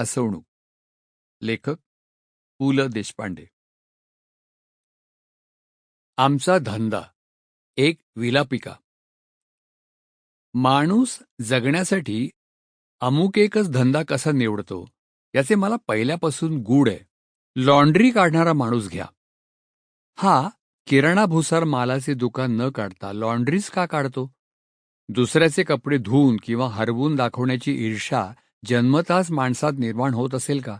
हसवणूक. लेखक पु. ल. देशपांडे. आमचा धंदा. एक विलापिका. माणूस जगण्यासाठी अमुक एकच धंदा कसा निवडतो याचे मला पहिल्यापासून गूढ आहे. लॉन्ड्री काढणारा माणूस घ्या. हा किराणा भुसार मालाचे दुकान न काढता लॉन्ड्रीज का काढतो? दुसऱ्याचे कपडे धुवून किंवा हरवून दाखवण्याची ईर्षा जन्मताच माणसात निर्माण होत असेल का?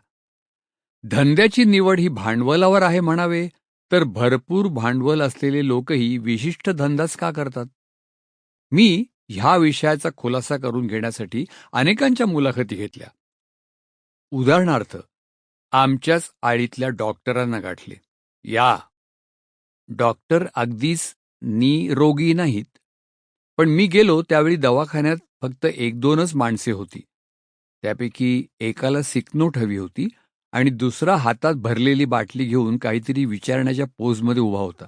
धंद्याची निवड ही भांडवलावर आहे म्हणावे तर भरपूर भांडवल असलेले लोकही विशिष्ट धंदाच का करतात? मी ह्या विषयाचा खुलासा करून घेण्यासाठी अनेकांच्या मुलाखती घेतल्या. उदाहरणार्थ आमच्याच आळीतल्या डॉक्टरांना गाठले. या डॉक्टर अगदीच निरोगी नाहीत. पण मी गेलो त्यावेळी दवाखान्यात फक्त एक दोनच माणसे होती. त्यापैकी एकाला सिकनोट हवी होती आणि दुसरा हातात भरलेली बाटली घेऊन काहीतरी विचारण्याच्या पोजमध्ये उभा होता.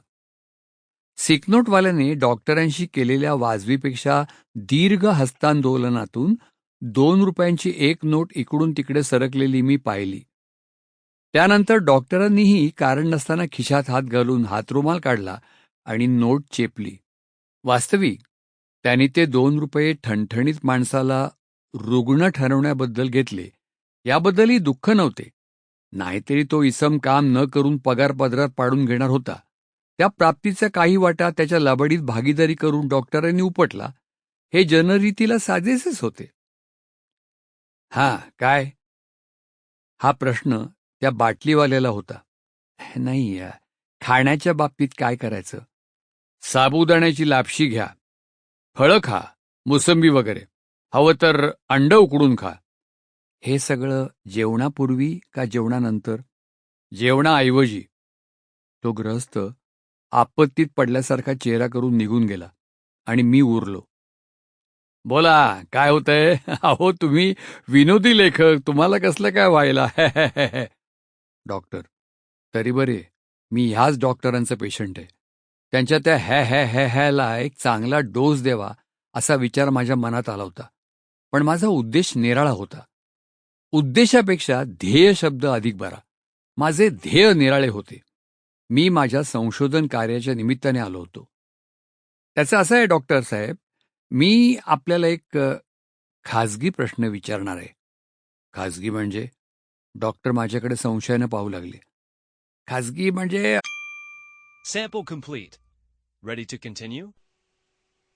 सिकनोटवाल्याने डॉक्टरांशी केलेल्या वाजवीपेक्षा दीर्घ हस्तांदोलनातून दोन रुपयांची एक नोट इकडून तिकडे सरकलेली मी पाहिली. त्यानंतर डॉक्टरांनीही कारण नसताना खिशात हात घालून हातरुमाल काढला आणि नोट चेपली. वास्तविक त्यांनी ते दोन रुपये ठणठणीत माणसाला रुग्ण ठरवण्याबद्दल घेतले. याबद्दलही दुःख नव्हते. नाहीतरी तो इसम काम न करून पगार पदरात पाडून घेणार होता. त्या प्राप्तीचा काही वाटा त्याच्या लबडीत भागीदारी करून डॉक्टरांनी उपटला. हे जनरीतीला साजेसेच होते. हा काय? हा प्रश्न त्या बाटलीवाल्याला होता. नाही खाण्याच्या बाबतीत काय करायचं? साबुदाण्याची लापशी घ्या. फळं खा मोसंबी वगैरे. हवं तर अंड उकडून खा. हे सगळं जेवणापूर्वी का जेवणानंतर? जेवणाऐवजी. तो ग्रहस्थ आपत्तीत पडल्यासारखा चेहरा करून निघून गेला आणि मी उरलो. बोला काय होतंय? अहो तुम्ही विनोदी लेखक तुम्हाला कसलं काय व्हायला? डॉक्टर तरी बरे मी ह्याच डॉक्टरांचं पेशंट आहे. त्यांच्या त्या हॅ हॅ हॅ हॅला एक चांगला डोस द्यावा असा विचार माझ्या मनात आला होता. पण माझा उद्देश निराळा होता. उद्देशापेक्षा ध्येय शब्द अधिक बरा. माझे ध्येय निराळे होते. मी माझ्या संशोधन कार्याच्या निमित्ताने आलो होतो. त्याचं असं आहे डॉक्टर साहेब मी आपल्याला एक खाजगी प्रश्न विचारणार आहे. खाजगी म्हणजे? डॉक्टर माझ्याकडे संशयानं पाहू लागले. खाजगी म्हणजे? Sample complete ready to continue